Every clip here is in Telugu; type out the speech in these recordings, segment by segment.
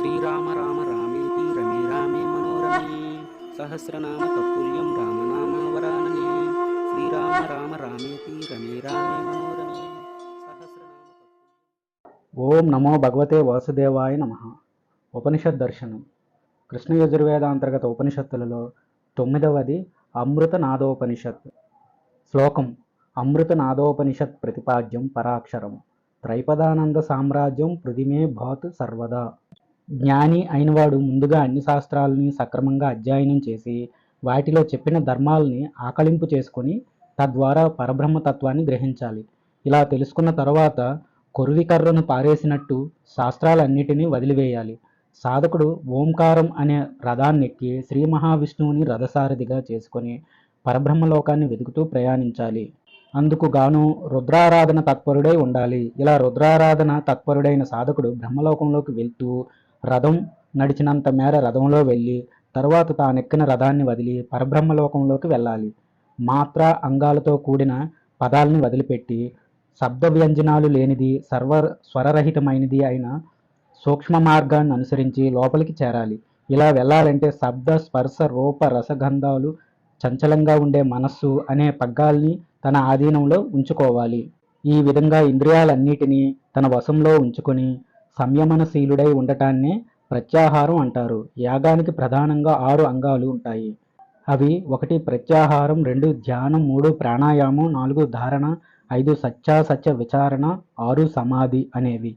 శ్రీరామ రామ రామేతి రమే రామే మనోరమే సహస్రనామ తత్తుల్యం రామనామ వరాననే శ్రీరామ రామ రామేతి రమే రామే మనోరమే ఓం నమో భగవతే వాసుదేవాయ నమ ఉపనిషత్ దర్శనం కృష్ణ యజుర్వేదాంతర్గత ఉపనిషత్తులలో తొమ్మిదవది అమృత నాదోపనిషత్ శ్లోకం అమృత నాదోపనిషత్ ప్రతిపాద్యం పరాక్షరం. త్రైపదానంద సామ్రాజ్యం పృథిమే భాత్ సర్వదా. జ్ఞాని అయినవాడు ముందుగా అన్ని శాస్త్రాలని సక్రమంగా అధ్యయనం చేసి వాటిలో చెప్పిన ధర్మాలని ఆకలింపు చేసుకొని తద్వారా పరబ్రహ్మతత్వాన్ని గ్రహించాలి. ఇలా తెలుసుకున్న తర్వాత కొరువికర్రను పారేసినట్టు శాస్త్రాలన్నిటినీ వదిలివేయాలి. సాధకుడు ఓంకారం అనే రథాన్నెక్కి శ్రీ మహావిష్ణువుని రథసారథిగా చేసుకొని పరబ్రహ్మలోకాన్ని వెతుకుతూ ప్రయాణించాలి. అందుకు గాను రుద్రారాధన తత్పరుడై ఉండాలి. ఇలా రుద్రారాధన తత్పరుడైన సాధకుడు బ్రహ్మలోకంలోకి వెళ్తూ రథం నడిచినంత మేర రథంలో వెళ్ళి తరువాత తానెక్కిన రథాన్ని వదిలి పరబ్రహ్మలోకంలోకి వెళ్ళాలి. మాత్ర అంగాలతో కూడిన పదాలని వదిలిపెట్టి శబ్ద వ్యంజనాలు లేనిది సర్వ స్వరరహితమైనది అయిన సూక్ష్మ మార్గాన్ని అనుసరించి లోపలికి చేరాలి. ఇలా వెళ్ళాలంటే శబ్ద స్పర్శ రూప రసగంధాలు చంచలంగా ఉండే మనస్సు అనే పగ్గాల్ని తన ఆధీనంలో ఉంచుకోవాలి. ఈ విధంగా ఇంద్రియాలన్నిటినీ తన వశంలో ఉంచుకొని సంయమనశీలుడై ఉండటాన్నే ప్రత్యాహారం అంటారు. యాగానికి ప్రధానంగా ఆరు అంగాలు ఉంటాయి. అవి ఒకటి ప్రత్యాహారం రెండు ధ్యానం మూడు ప్రాణాయామం నాలుగు ధారణ ఐదు సత్యాసత్య విచారణ ఆరు సమాధి అనేవి.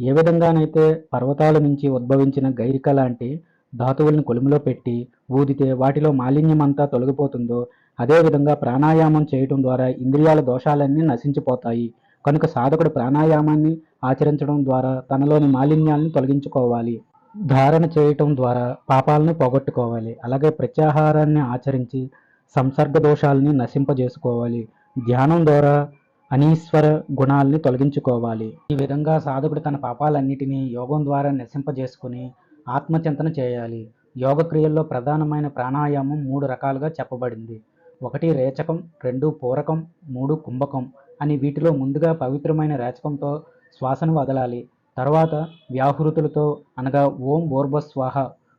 ఏ విధంగానైతే పర్వతాల నుంచి ఉద్భవించిన గైరిక లాంటి ధాతువులను కొలుములో పెట్టి ఊదితే వాటిలో మాలిన్యమంతా తొలగిపోతుందో అదేవిధంగా ప్రాణాయామం చేయటం ద్వారా ఇంద్రియాల దోషాలన్నీ నశించిపోతాయి. కనుక సాధకుడు ప్రాణాయామాన్ని ఆచరించడం ద్వారా తనలోని మాలిన్యాలను తొలగించుకోవాలి. ధారణ చేయటం ద్వారా పాపాలను పోగొట్టుకోవాలి. అలాగే ప్రత్యాహారాన్ని ఆచరించి సంసర్గ దోషాలని నశింపజేసుకోవాలి. ధ్యానం ద్వారా అనీశ్వర గుణాలని తొలగించుకోవాలి. ఈ విధంగా సాధకుడు తన పాపాలన్నిటినీ యోగం ద్వారా నశింపజేసుకుని ఆత్మచింతన చేయాలి. యోగ క్రియల్లో ప్రధానమైన ప్రాణాయామం మూడు రకాలుగా చెప్పబడింది. ఒకటి రేచకం రెండు పూరకం మూడు కుంభకం. అని వీటిలో ముందుగా పవిత్రమైన రేచకంతో శ్వాసను వదలాలి. తర్వాత వ్యాహృతులతో అనగా ఓం భూర్భస్వాహ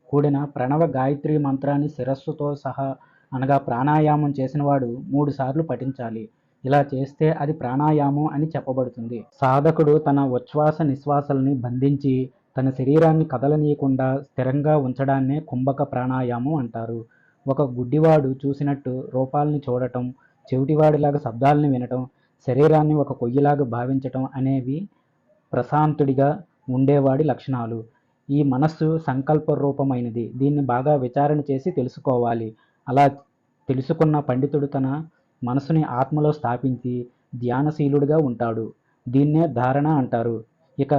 కూడిన ప్రణవ గాయత్రి మంత్రాన్ని శిరస్సుతో సహా అనగా ప్రాణాయామం చేసినవాడు మూడుసార్లు పఠించాలి. ఇలా చేస్తే అది ప్రాణాయామం అని చెప్పబడుతుంది. సాధకుడు తన ఉచ్ఛ్వాస నిశ్వాసల్ని బంధించి తన శరీరాన్ని కదలనీయకుండా స్థిరంగా ఉంచడాన్నే కుంభక ప్రాణాయామం అంటారు. ఒక గుడ్డివాడు చూసినట్టు రూపాల్ని చూడటం చెవిటివాడిలాగా శబ్దాలని వినటం శరీరాన్ని ఒక కొయ్యిలాగా భావించటం అనేవి ప్రశాంతుడిగా ఉండేవాడి లక్షణాలు. ఈ మనస్సు సంకల్ప రూపమైనది దీన్ని బాగా విచారణ చేసి తెలుసుకోవాలి. అలా తెలుసుకున్న పండితుడు తన మనసుని ఆత్మలో స్థాపించి ధ్యానశీలుడిగా ఉంటాడు. దీన్నే ధారణ అంటారు. ఇక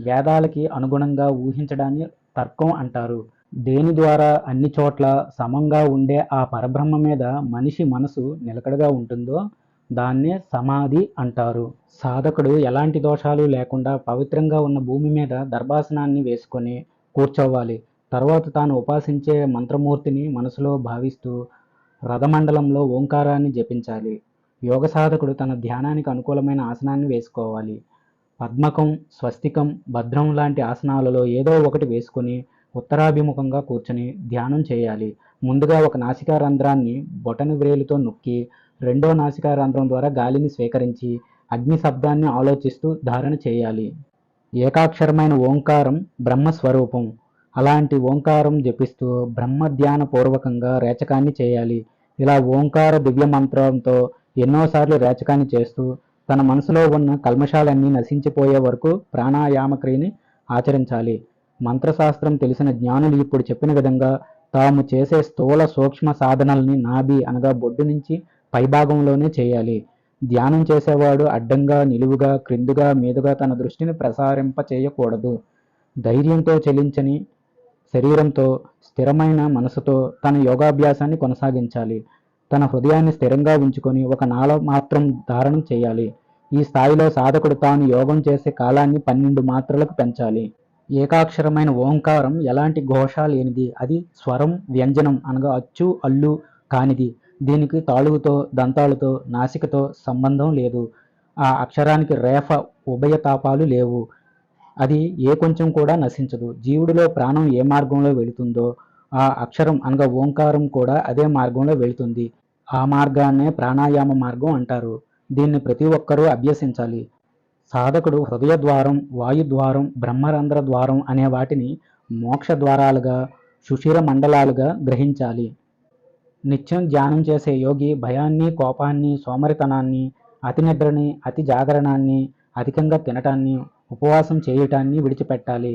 వేదాలకి అనుగుణంగా ఊహించడాన్ని తర్కం అంటారు. దేని ద్వారా అన్ని చోట్ల సమంగా ఉండే ఆ పరబ్రహ్మ మీద మనిషి మనసు నిలకడగా ఉంటుందో దాన్నే సమాధి అంటారు. సాధకుడు ఎలాంటి దోషాలు లేకుండా పవిత్రంగా ఉన్న భూమి మీద దర్భాసనాన్ని వేసుకొని కూర్చోవాలి. తర్వాత తాను ఉపాసించే మంత్రమూర్తిని మనసులో భావిస్తూ రథమండలంలో ఓంకారాన్ని జపించాలి. యోగ సాధకుడు తన ధ్యానానికి అనుకూలమైన ఆసనాన్ని వేసుకోవాలి. పద్మకం స్వస్తికం భద్రం లాంటి ఆసనాలలో ఏదో ఒకటి వేసుకొని ఉత్తరాభిముఖంగా కూర్చొని ధ్యానం చేయాలి. ముందుగా ఒక నాసికా రంధ్రాన్ని బొటన వ్రేలుతో నొక్కి రెండో నాసికా రంధ్రం ద్వారా గాలిని స్వీకరించి అగ్ని శబ్దాన్ని ఆలోచిస్తూ ధారణ చేయాలి. ఏకాక్షరమైన ఓంకారం బ్రహ్మస్వరూపం. అలాంటి ఓంకారం జపిస్తూ బ్రహ్మ ధ్యాన పూర్వకంగా రేచకాన్ని చేయాలి. ఇలా ఓంకార దివ్య మంత్రంతో ఎన్నోసార్లు రేచకాన్ని చేస్తూ తన మనసులో ఉన్న కల్మషాలన్నీ నశించిపోయే వరకు ప్రాణాయామ క్రియని ఆచరించాలి. మంత్రశాస్త్రం తెలిసిన జ్ఞానులు ఇప్పుడు చెప్పిన విధంగా తాము చేసే స్థూల సూక్ష్మ సాధనల్ని నాభి అనగా బొడ్డు నుంచి పైభాగంలోనే చేయాలి. ధ్యానం చేసేవాడు అడ్డంగా నిలువుగా క్రిందుగా మీదుగా తన దృష్టిని ప్రసారింప చేయకూడదు. ధైర్యంతో చెలించని శరీరంతో స్థిరమైన మనసుతో తన యోగాభ్యాసాన్ని కొనసాగించాలి. తన హృదయాన్ని స్థిరంగా ఉంచుకొని ఒక నాల మాత్రం ధారణం చేయాలి. ఈ స్థాయిలో సాధకుడు తాను యోగం చేసే కాలాన్ని పన్నెండు మాత్రలకు పెంచాలి. ఏకాక్షరమైన ఓంకారం ఎలాంటి ఘోష లేనిది అది స్వరం వ్యంజనం అనగా అచ్చు అల్లు కానిది. దీనికి తాళువుతో దంతాలతో నాసికతో సంబంధం లేదు. ఆ అక్షరానికి రేఫ ఉభయతాపాలు లేవు. అది ఏ కొంచెం కూడా నశించదు. జీవుడిలో ప్రాణం ఏ మార్గంలో వెళుతుందో ఆ అక్షరం అనగా ఓంకారం కూడా అదే మార్గంలో వెళుతుంది. ఆ మార్గాన్నే ప్రాణాయామ మార్గం అంటారు. దీన్ని ప్రతి ఒక్కరూ అభ్యసించాలి. సాధకుడు హృదయ ద్వారం వాయు ద్వారం బ్రహ్మరంధ్ర ద్వారం అనే వాటిని మోక్ష ద్వారాలుగా సుషిర మండలాలుగా గ్రహించాలి. నిత్యం ధ్యానం చేసే యోగి భయాన్ని కోపాన్ని సోమరితనాన్ని అతి నిద్రని అతి జాగరణాన్ని అధికంగా తినటాన్ని ఉపవాసం చేయటాన్ని విడిచిపెట్టాలి.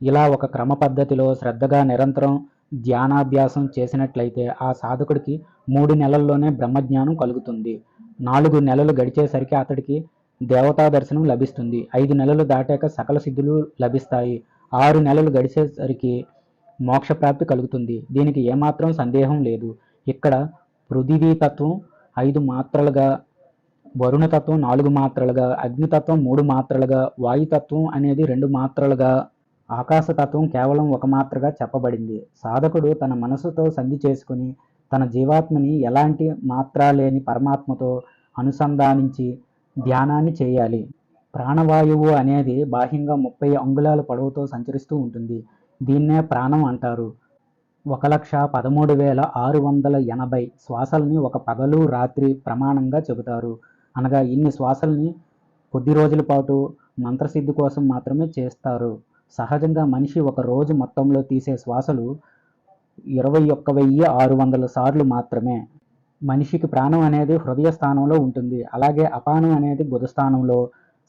ఇలా ఒక క్రమ పద్ధతిలో శ్రద్ధగా నిరంతరం ధ్యానాభ్యాసం చేసినట్లయితే ఆ సాధకుడికి మూడు నెలల్లోనే బ్రహ్మజ్ఞానం కలుగుతుంది. నాలుగు నెలలు గడిచేసరికి అతడికి దేవతా దర్శనం లభిస్తుంది. ఐదు నెలలు దాటాక సకల సిద్ధులు లభిస్తాయి. ఆరు నెలలు గడిచేసరికి మోక్షప్రాప్తి కలుగుతుంది. దీనికి ఏమాత్రం సందేహం లేదు. ఇక్కడ పృథివీతత్వం ఐదు మాత్రలుగా వరుణతత్వం నాలుగు మాత్రలుగా అగ్నితత్వం మూడు మాత్రలుగా వాయుతత్వం అనేది రెండు మాత్రలుగా ఆకాశతత్వం కేవలం ఒక మాత్రగా చెప్పబడింది. సాధకుడు తన మనసుతో సంధి చేసుకుని తన జీవాత్మని ఎలాంటి మాత్ర లేని పరమాత్మతో అనుసంధానించి ధ్యానాన్ని చేయాలి. ప్రాణవాయువు అనేది బాహ్యంగా ముప్పై అంగుళాల పొడవుతో సంచరిస్తూ ఉంటుంది. దీన్నే ప్రాణం అంటారు. ఒక లక్ష పదమూడు వేల ఆరు వందల ఎనభై శ్వాసల్ని ఒక పగలు రాత్రి ప్రమాణంగా చెబుతారు. అనగా ఇన్ని శ్వాసల్ని కొద్ది రోజుల పాటు మంత్రసిద్ధి కోసం మాత్రమే చేస్తారు. సహజంగా మనిషి ఒక రోజు మొత్తంలో తీసే శ్వాసలు ఇరవై ఒక్క వెయ్యి ఆరు వందల సార్లు మాత్రమే. మనిషికి ప్రాణం అనేది హృదయ స్థానంలో ఉంటుంది. అలాగే అపానం అనేది గుద స్థానంలో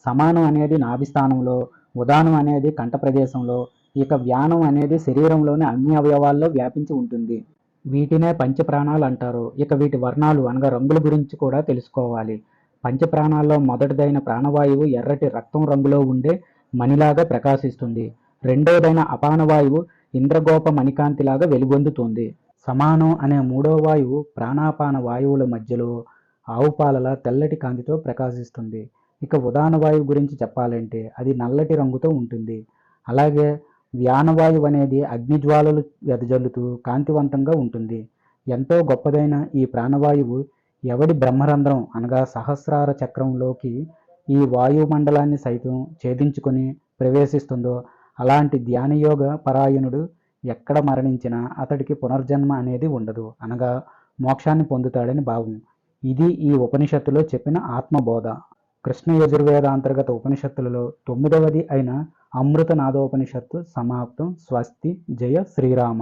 సమానం అనేది నాభిస్థానంలో ఉదానం అనేది కంఠ ప్రదేశంలో ఇక వ్యానం అనేది శరీరంలోని అన్ని అవయవాల్లో వ్యాపించి ఉంటుంది. వీటినే పంచప్రాణాలు అంటారు. ఇక వీటి వర్ణాలు అనగా రంగుల గురించి కూడా తెలుసుకోవాలి. పంచప్రాణాల్లో మొదటిదైన ప్రాణవాయువు ఎర్రటి రక్తం రంగులో ఉండే మణిలాగా ప్రకాశిస్తుంది. రెండవదైన అపానవాయువు ఇంద్రగోప మణికాంతిలాగా వెలుగొందుతుంది. సమానం అనే మూడో వాయువు ప్రాణాపాన వాయువుల మధ్యలో ఆవుపాలల తెల్లటి కాంతితో ప్రకాశిస్తుంది. ఇక ఉదాన వాయువు గురించి చెప్పాలంటే అది నల్లటి రంగుతో ఉంటుంది. అలాగే వ్యానవాయువు అనేది అగ్నిజ్వాలలు వెదజల్లుతూ కాంతివంతంగా ఉంటుంది. ఎంతో గొప్పదైన ఈ ప్రాణవాయువు ఎవడి బ్రహ్మరంధ్రం అనగా సహస్రార చక్రంలోకి ఈ వాయుమండలాన్ని సైతం ఛేదించుకొని ప్రవేశిస్తుందో అలాంటి ధ్యానయోగ పరాయణుడు ఎక్కడ మరణించినా అతడికి పునర్జన్మ అనేది ఉండదు. అనగా మోక్షాన్ని పొందుతాడని భావం. ఇది ఈ ఉపనిషత్తులో చెప్పిన ఆత్మబోధ. కృష్ణ యజుర్వేద అంతర్గత ఉపనిషత్తులలో తొమ్మిదవది అయిన అమృత నాదోపనిషత్తు సమాప్తం. స్వస్తి. జయ శ్రీరామ.